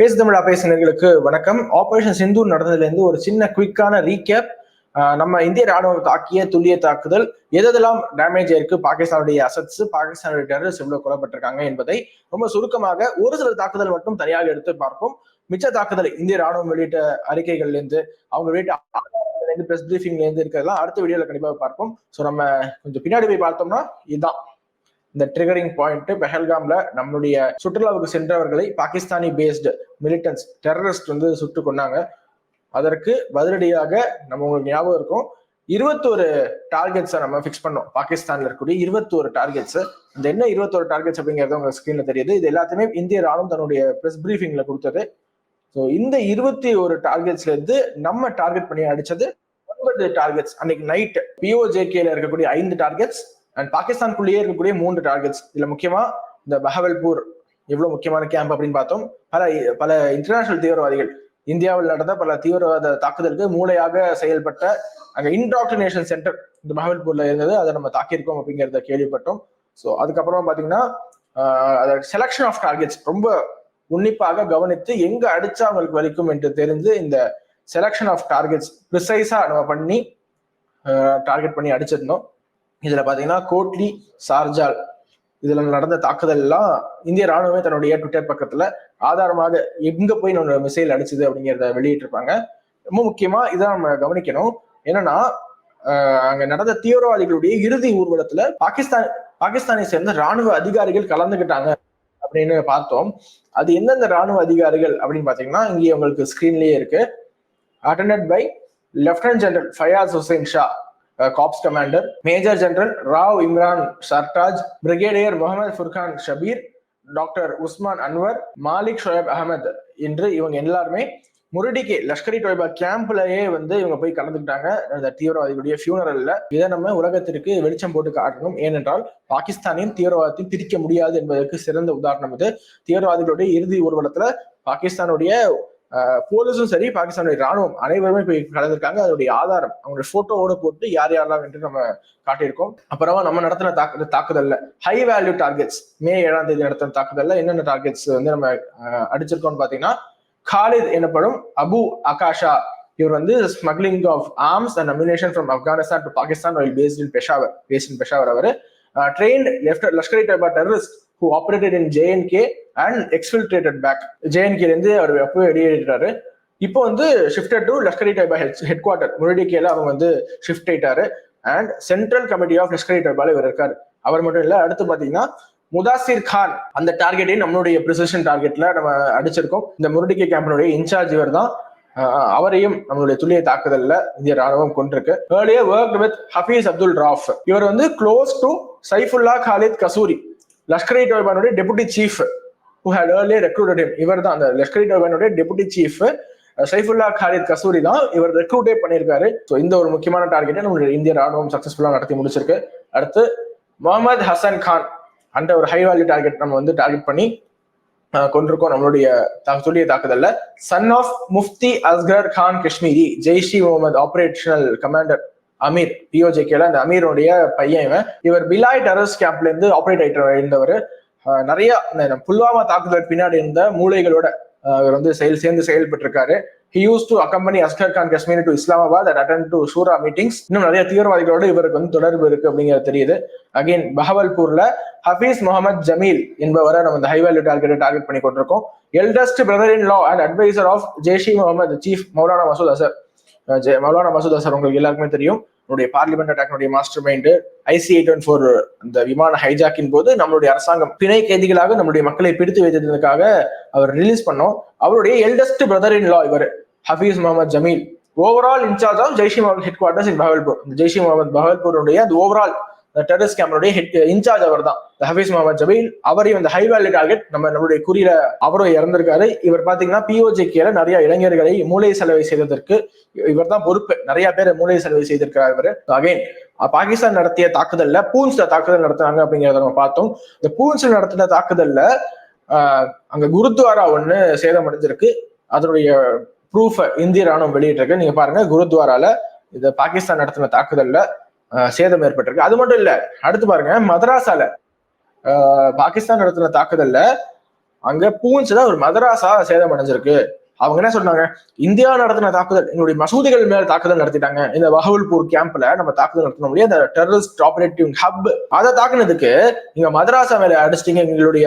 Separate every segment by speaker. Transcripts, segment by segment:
Speaker 1: பேசு தமிழா பேசினர்களுக்கு வணக்கம். ஆபரேஷன் சிந்து நடந்ததுலேருந்து ஒரு சின்ன குவிக்கான ரீகேப் நம்ம இந்திய ராணுவம் தாக்கிய துல்லிய தாக்குதல் எதெல்லாம் டேமேஜ் ஆயிருக்கு பாகிஸ்தானுடைய அசட்ஸ் பாகிஸ்தானுடைய டெரரிஸ்ட் எவ்வளவு கொல்லப்பட்டிருக்காங்க என்பதை ரொம்ப சுருக்கமாக ஒரு சில தாக்குதல் மட்டும் தனியாக எடுத்து பார்ப்போம். மிச்ச தாக்குதல் இந்திய ராணுவம் வெளியிட்ட அறிக்கைகள்ல இருந்து அவங்க வெளியிட்ட பிரஸ் பிரீஃபிங்ல இருந்து இருக்கிறதெல்லாம் அடுத்த வீடியோல கண்டிப்பாக பார்ப்போம். ஸோ நம்ம கொஞ்சம் பின்னாடி போய் பார்த்தோம்னா இதுதான். இந்த ட்ரிகரிங் பாயிண்ட் பெஹல்காம்ல நம்மளுடைய சுற்றுலாவுக்கு சென்றவர்களை பாகிஸ்தானி பேஸ்டு மிலிட்டன்ஸ் டெரரிஸ்ட் வந்து சுட்டு கொண்டாங்க அதற்கு பதிலடியாக நம்ம உங்களுக்கு ஞாபகம் இருக்கும். இருபத்தோரு டார்கெட்ஸை நம்ம ஃபிக்ஸ் பண்ணோம். பாகிஸ்தான்ல இருக்கக்கூடிய இருபத்தோரு டார்கெட்ஸ் இந்த என்ன இருபத்தோரு டார்கெட்ஸ் அப்படிங்கிறது உங்க ஸ்கிரீன்ல தெரியுது. இது எல்லாத்தையுமே இந்திய ராணுவம் தன்னுடைய பிரஸ் பிரீஃபிங்ல கொடுத்தது. ஸோ இந்த இருபத்தி ஒரு டார்கெட்ஸ்ல இருந்து நம்ம டார்கெட் பண்ணி அடிச்சது ஒன்பது டார்கெட்ஸ் அன்னைக்கு நைட் பிஓஜேகேல இருக்கக்கூடிய ஐந்து டார்கெட்ஸ் அண்ட் பாகிஸ்தானுக்குள்ளேயே இருக்கக்கூடிய மூன்று டார்கெட்ஸ் இதுல முக்கியமா இந்த பஹவல்பூர் எவ்வளவு முக்கியமான கேம்ப் அப்படின்னு பார்த்தோம். பல பல இன்டர்நேஷனல் தீவிரவாதிகள் இந்தியாவில் நடந்த பல தீவிரவாத தாக்குதலுக்கு மூளையாக செயல்பட்ட அங்க இன்டாக்டினேஷன் சென்டர் இந்த பஹவல்பூர்ல இருந்தது. அதை நம்ம தாக்கியிருக்கோம் அப்படிங்கிறத கேள்விப்பட்டோம். ஸோ அதுக்கப்புறமா பாத்தீங்கன்னா செலக்ஷன் ஆஃப் டார்கெட்ஸ் ரொம்ப உன்னிப்பாக கவனித்து எங்க அடிச்சா அவங்களுக்கு வலிக்கும் என்று தெரிந்து இந்த செலக்ஷன் ஆஃப் டார்கெட்ஸ் ப்ரிசைஸா நம்ம பண்ணி டார்கெட் பண்ணி அடிச்சிருந்தோம். இதுல பாத்தீங்கன்னா கோட்லி சார்ஜால் இதுல நடந்த தாக்குதல் எல்லாம் இந்திய ராணுவமே தன்னுடைய ட்விட்டர் பக்கத்துல ஆதாரமாக எங்க போய் நம்ம மிசைல் அடிச்சது அப்படிங்கிறத வெளியிட்டிருப்பாங்க. ரொம்ப முக்கியமா இதை நம்ம கவனிக்கணும். என்னன்னா அங்க நடந்த தீவிரவாதிகளுடைய இறுதி ஊர்வலத்துல பாகிஸ்தான் பாகிஸ்தானை சேர்ந்த ராணுவ அதிகாரிகள் கலந்துகிட்டாங்க அப்படின்னு பார்த்தோம். அது எந்தெந்த ராணுவ அதிகாரிகள் அப்படின்னு பாத்தீங்கன்னா இங்கே உங்களுக்கு ஸ்கிரீன்லயே இருக்கு. Attended by lieutenant general Fayyaz Hussain Shah corps commander major general Rao Imran Sartaj brigadier Muhammad Furqan Shabbir doctor Usman Anwar Malik Shoaib Ahmed என்று இவங்க எல்லாருமே முரடிக்கு லஷ்கரி டொய்பா கேம்ப்லயே வந்து இவங்க போய் கலந்துக்கிட்டாங்க. அந்த தீவிரவாதிகளுடைய ஃபியூனரல்ல இதை நம்ம உலகத்திற்கு வெளிச்சம் போட்டு காட்டணும். ஏனென்றால் பாகிஸ்தானையும் தீவிரவாதத்தையும் பிரிக்க முடியாது என்பதற்கு சிறந்த உதாரணம் இது. தீவிரவாதிகளுடைய இறுதி ஊர்வலத்துல பாகிஸ்தானுடைய போலீஸும் சரி பாகிஸ்தானுடைய ராணுவம் அனைவருமே போய் கலந்துருக்காங்க. அதனுடைய ஆதாரம் அவங்களுடைய போட்டோவோட போட்டு யார் யாரெல்லாம் என்று நம்ம காட்டியிருக்கோம். அப்புறமா நம்ம நடத்தின தாக்கு தாக்குதல்ல ஹை வேல்யூ டார்கெட்ஸ் மே ஏழாம் தேதி நடத்தின தாக்குதல்ல என்னென்ன டார்கெட்ஸ் வந்து நம்ம அடிச்சிருக்கோம்னு பாத்தீங்கன்னா காலித் எனப்படும் அபு அகாஷா இவர் வந்து smuggling of arms and ammunition from Afghanistan to Pakistan while based in Peshawar based in Peshawar our. Train left Lashkari Taiba terrorist who operated in J and K and exfiltrated back ஜேஎன்கேலேருந்து அவர் அப்போ வெளியேறாரு இப்போ வந்து shifted to Lashkari Taiba head head quarter முரடிகேல அவங்க வந்து shift ஆயிட்டாரு. And central committee of Lashkari டைபால இவர் இருக்காரு. அவர் மட்டும் இல்லை அடுத்து பாத்தீங்கன்னா முதாசிர் கான். அந்த டார்கெட்டையும் நம்மளுடைய ப்ரிசிஷன் டார்கெட்ல நம்ம அடிச்சிருக்கோம். இந்த முரடிகே கேம்பனுடைய இன்சார்ஜ் இவர் தான் அவரையும் நம்மளுடைய துல்லிய தாக்குதல்ல இந்திய ராணுவம் கொண்டிருக்கு earlier work with Hafiz Abdul Rauf இவர் வந்து close to Saifullah Khalid Kasuri Lashkar டைபானுடைய deputy chief who had earlier recruited இவர் தான் அந்த லஷ்கரி இ டெபுட்டி சீஃப் சைஃபுல்லா காலித் கசூரி தான் இவர் ரெக்ரூட்டே பண்ணியிருக்காரு. ஸோ இந்த ஒரு முக்கியமான டார்கெட்டை நம்மளுடைய இந்திய ராணுவம் சக்ஸஸ்ஃபுல்லாக நடத்தி முடிச்சிருக்கு. அடுத்து முகமது ஹசன் கான் அந்த ஒரு ஹை வேல்யூ டார்கெட் நம்ம வந்து டார்கெட் பண்ணி கொண்டிருக்கோம் நம்மளுடைய துல்லிய தாக்குதல்ல. Son of Mufti Asghar Khan Kashmiri Jaish Mohammed operational commander Amir பிஓஜேகேல அந்த அமீருடைய பையன் இவன். இவர் பிலாய் டெரஸ் கேம்ப்ல இருந்து ஆப்ரேட் ஆயிட்டு இருந்தவர். நிறைய புல்வாமா தாக்குதல் பின்னாடி இருந்த மூளைகளோட அவர் வந்து செயல் சேர்ந்து செயல்பட்டு இருக்காரு he use to accompany Asghar Khan Kashmir to Islamabad attend to Sura meetings இன்னும் நிறைய தீவிரவாதிகளோட இவருக்கு வந்து தொடர்பு இருக்கு அப்படிங்கிறது தெரியுது. அகைன் பஹவல்பூர்ல ஹபீஸ் முகமது ஜமீல் என்பவரை நம்ம இந்த ஹை வேல்யூ டார்கெட்டை டார்கெட் பண்ணி கொண்டிருக்கோம் eldest brother in law and advisor of Jaish Mohammed chief Maulana Masood Azhar Maulana Masood Azhar உங்களுக்கு எல்லாருக்குமே தெரியும். நம்முடைய parliament அட்டாக்னுடைய master mind IC eight one four அந்த விமான ஹைஜாக்கின் போது நம்மளுடைய அரசாங்கம் பிணை கைதிகளாக நம்முடைய மக்களை பிடித்து வைத்ததுக்காக அவர் ரிலீஸ் பண்ணோம். அவருடைய எல்டஸ்ட் பிரதர் இன் லா இவர் Hafiz Mohammed Jameel. Overall in charge of Jaish Mohammed head quarters in Bahawalpur Jaish Mohammed பஹல்பூருடைய அந்த ஓவரால் டெரரிஸ்ட் கேம்பனுடைய ஹெட் இன்சார்ஜ் அவர் தான் ஹபீஸ் முகமது ஜபீல் அவரையும் இந்த ஹை வேல்யூ டார்கெட் நம்ம நம்மளுடைய குறியில அவரும் இறந்திருக்காரு. இவர் பாத்தீங்கன்னா பிஓஜேகேல நிறைய இளைஞர்களை மூளை செலவை செய்ததற்கு இவர் தான் பொறுப்பு. நிறைய பேர் மூளை செலவை செய்திருக்கிறார் இவர். அகைன் பாகிஸ்தான் நடத்திய தாக்குதல்ல பூன்ஸ்ல தாக்குதல் நடத்துனாங்க அப்படிங்கிறத நம்ம பார்த்தோம். இந்த பூன்ஸ்ல நடத்தின தாக்குதல்ல அங்க குருத்வாரா ஒண்ணு சேதமடைஞ்சிருக்கு அதனுடைய ப்ரூஃப் இந்திய ராணுவம் வெளியிட்டிருக்கு. நீங்க பாருங்க குருத்வாரால இந்த பாகிஸ்தான் நடத்தின தாக்குதல்ல சேதம் ஏற்பட்டிருக்கு. அது மட்டும் இல்ல அடுத்து பாருங்க மதராசால பாகிஸ்தான் நடத்தின தாக்குதல்ல அங்க தான் ஒரு மதராசா சேதம் அடைஞ்சிருக்கு. அவங்க என்ன சொன்னாங்க? இந்தியா நடத்தின தாக்குதல் எங்களுடைய மசூதிகள் மேல தாக்குதல் நடத்திட்டாங்க. இந்த வஹவுல்பூர் கேம்ப்ல நம்ம தாக்குதல் நடத்தின முடியும் அந்த டெரரிஸ்ட் ஆபரேட்டிவ் ஹப் அதை தாக்குனதுக்கு நீங்க மதராசா மேல அடிச்சிட்டீங்க எங்களுடைய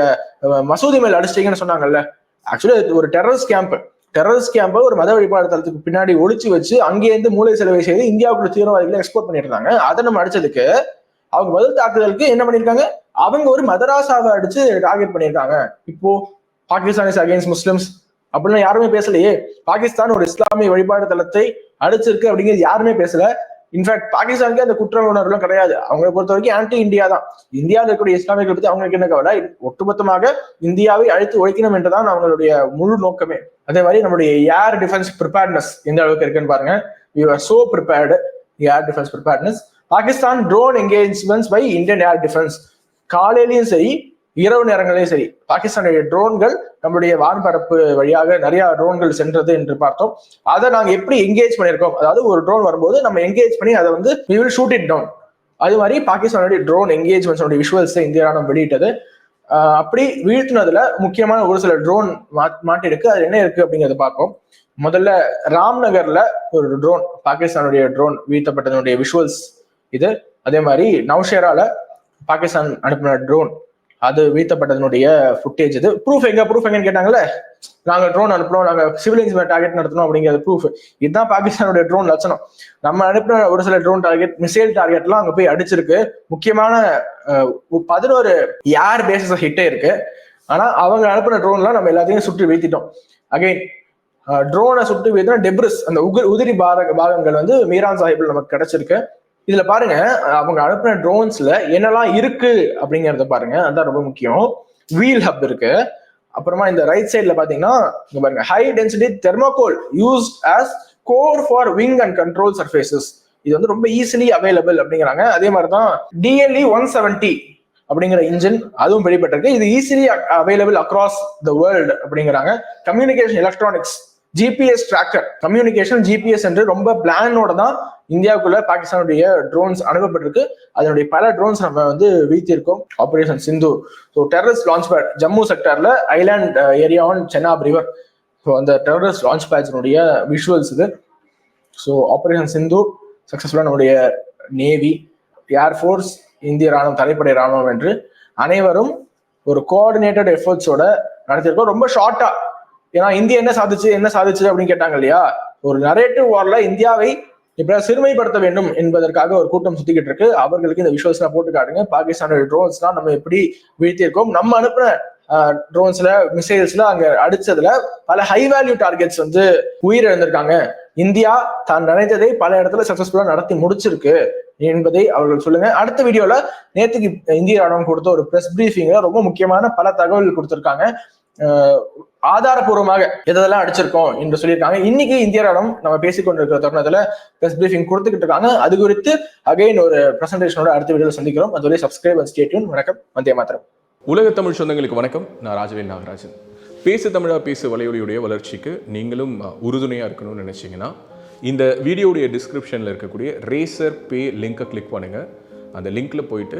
Speaker 1: மசூதி மேல அடிச்சிட்டீங்கன்னு சொன்னாங்கல்ல. ஆக்சுவலி ஒரு டெரரிஸ்ட் கேம்ப் டெரரிஸ்ட் கேம்பை ஒரு மத வழிபாடு தளத்துக்கு பின்னாடி ஒழிச்சு வச்சு அங்கேருந்து மூளை செலவை செய்து இந்தியாவுக்குள்ள தீவிரவாதிகளை எக்ஸ்போர்ட் பண்ணிட்டு இருந்தாங்க அதை நம்ம அடிச்சதுக்கு அவங்க பதில் தாக்குதலுக்கு என்ன பண்ணிருக்காங்க அவங்க ஒரு மதராசாவை அடிச்சு டார்கெட் பண்ணியிருக்காங்க. இப்போ பாகிஸ்தான் இஸ் அகைன்ஸ்ட் முஸ்லிம்ஸ் அப்படின்னு யாருமே பேசலையே. பாகிஸ்தான் ஒரு இஸ்லாமிய வழிபாடு தளத்தை அடிச்சிருக்கு அப்படிங்கிறது யாருமே பேசல. இன்ஃபேக்ட் பாகிஸ்தானுக்கு அந்த குற்ற உணர்வுலாம் கிடையாது. அவங்களை பொறுத்த வரைக்கும் ஆன்டி இந்தியா தான். இந்தியாவில் இருக்கக்கூடிய இஸ்லாமியர்கள் பத்தி அவங்களுக்கு என்ன கவலை? ஒட்டுமொத்தமாக இந்தியாவை அழைத்து ஒழிக்கணும் என்றுதான் அவங்களுடைய முழு நோக்கமே. அதே மாதிரி நம்மளுடைய ஏர் டிஃபென்ஸ் ப்ரிப்பேர்னஸ் எந்த அளவுக்கு இருக்குன்னு பாருங்க. You are so prepared air defence preparedness Pakistan drone engagements by Indian air defence காலையிலையும் சரி இரவு நேரங்களையும் சரி. பாகிஸ்தானுடைய ட்ரோன்கள் நம்முடைய வான்பரப்பு வழியாக நிறைய ட்ரோன்கள் சென்றது என்று பார்த்தோம். அதை நாங்கள் எப்படி எங்கேஜ் பண்ணியிருக்கோம்? அதாவது ஒரு ட்ரோன் வரும்போது நம்ம எங்கேஜ் பண்ணி அதை வந்து we will shoot it அது மாதிரி பாகிஸ்தானுடைய ட்ரோன் என்கேஜ்மெண்ட்ஸோட விஷுவல்ஸ் இந்தியா ராணுவம் வெளியிட்டது. அப்படி வீழ்த்தினதுல முக்கியமான ஒரு சில ட்ரோன் மாட்டி இருக்கு அது என்ன இருக்கு அப்படிங்கறத பார்ப்போம். முதல்ல ராம்நகர்ல ஒரு ட்ரோன் பாகிஸ்தானுடைய ட்ரோன் வீழ்த்தப்பட்டதனுடைய விஷுவல்ஸ் இது. அதே மாதிரி நவ்ஷேரால பாகிஸ்தான் அனுப்பின ட்ரோன் அது வீழ்த்தப்பட்டதனுடைய ஃபுட்டேஜ் இது. ப்ரூஃப் எங்க? ப்ரூஃப் எங்கன்னு கேட்டாங்கல்ல? நாங்க ட்ரோன் அனுப்புறோம். நாங்க சிவிலியன்ஸ் டார்கெட் நடத்தணும் அப்படிங்கிறது ப்ரூஃப் இதுதான் பாகிஸ்தானுடைய ட்ரோன் லட்சணம். நம்ம அனுப்பின ஒரு சில ட்ரோன் டார்கெட் மிசைல் டார்கெட்லாம் அங்க போய் அடிச்சிருக்கு. முக்கியமான பதினோரு ஏர் பேசஸ் ஹிட்டே இருக்கு. ஆனா அவங்க அனுப்பின ட்ரோன்லாம் நம்ம எல்லாத்தையும் சுற்றி வீழ்த்திட்டோம். அகைன் ட்ரோனை சுட்டு வீழ்த்தினா டெப்ரிஸ் அந்த உகு உதிரி பார பாகங்கள் வந்து மீரான் சாஹிப்ல நமக்கு கிடைச்சிருக்கு. இதுல பாருங்க அவங்க அனுப்பின ட்ரோன்ஸ்ல என்னெல்லாம் இருக்கு அப்படிங்கறத பாருங்க. அதான் ரொம்ப முக்கியம். வீல் ஹப் இருக்கு. அப்புறமா இந்த ரைட் சைட்ல பாத்தீங்கன்னா இங்க பாருங்க high density thermocol use as core for wing and control surfaces இது வந்து ரொம்ப ஈஸிலி அவைலபிள் அப்படிங்கிறாங்க. அதே மாதிரி தான் டிஎல்இ ஒன் செவன்டி அப்படிங்கிற இன்ஜின் அதுவும் வெளிப்பட்டிருக்கு. இது easily available across the world அப்படிங்கிறாங்க. Communication electronics GPS tracker communication GPS என்று ரொம்ப பிளானோட தான் இந்தியாவுக்குள்ள பாகிஸ்தானுடைய ட்ரோன்ஸ் அனுப்பப்பட்டிருக்கு. அதனுடைய பல ட்ரோன்ஸ் நம்ம வந்து வீழ்த்தியிருக்கோம். Operation Sindhu so terrorist launch pad Jammu செக்டர்ல island area on Chenab river so அந்த டெரரிஸ்ட் லான்ச் பேட்சினுடைய விஷுவல்ஸ் இது. ஸோ ஆபரேஷன் சிந்து சக்சஸ்ஃபுல்லாக நம்முடைய நேவி ஏர்ஃபோர்ஸ் இந்திய ராணுவம் தரைப்படை ராணுவம் என்று அனைவரும் ஒரு கோஆர்டினேட்டட் எஃபர்ட்ஸோட நடத்தியிருக்கோம். ரொம்ப ஷார்ட்டாக ஏன்னா இந்தியா என்ன சாதிச்சு என்ன சாதிச்சு அப்படின்னு கேட்டாங்க இல்லையா? ஒரு நரேட்டிவ் வார்ல இந்தியாவை இப்ப சிறுமைப்படுத்த வேண்டும் என்பதற்காக ஒரு கூட்டம் சுத்திக்கிட்டு இருக்கு. அவர்களுக்கு இந்த விஷுவல்ஸ் போட்டு காட்டுங்க. பாகிஸ்தானோட ட்ரோன்ஸ்லாம் நம்ம எப்படி வீழ்த்தியிருக்கோம். நம்ம அனுப்புன ட்ரோன்ஸ்ல மிசைல்ஸ்ல அங்க அடிச்சதுல பல ஹை வேல்யூ டார்கெட்ஸ் வந்து உயிரிழந்திருக்காங்க. இந்தியா தான் நினைத்ததை பல இடத்துல சக்சஸ்ஃபுல்லா நடத்தி முடிச்சிருக்கு என்பதை அவர்கள் சொல்லுங்க. அடுத்த வீடியோல நேற்றுக்கு இந்திய ராணுவம் கொடுத்த ஒரு பிரஸ் பிரீஃபிங்ல ரொம்ப முக்கியமான பல தகவல் கொடுத்திருக்காங்க. ஆதாரபூர்வமாக எதெல்லாம் அடிச்சிருக்கோம் என்று சொல்லியிருக்காங்க. இன்னைக்கு இந்திய நம்ம பேசிக்கொண்டிருக்கிற தருணத்துல பிரஸ் பிரீஃபிங் கொடுத்துக்கிட்டு இருக்காங்க. அது குறித்து அகைன் ஒரு பிரசன்டேஷனோட அடுத்த வீடியோ சந்திக்கிறோம். அதுவரை சப்ஸ்கிரைப் அண்ட் ஸ்டேட்யூன் வணக்கம். வந்தே மாத்திரம்
Speaker 2: உலக தமிழ் சொந்தங்களுக்கு வணக்கம். நான் ராஜவேல் நாகராஜன். பேசு தமிழா பேசு வலையொலியுடைய வளர்ச்சிக்கு நீங்களும் உறுதுணையாக இருக்கணும்னு நினைச்சீங்கன்னா இந்த வீடியோடைய டிஸ்கிரிப்ஷனில் இருக்கக்கூடிய ரேசர் பே லிங்கை கிளிக் பண்ணுங்கள் அந்த லிங்க்ல போயிட்டு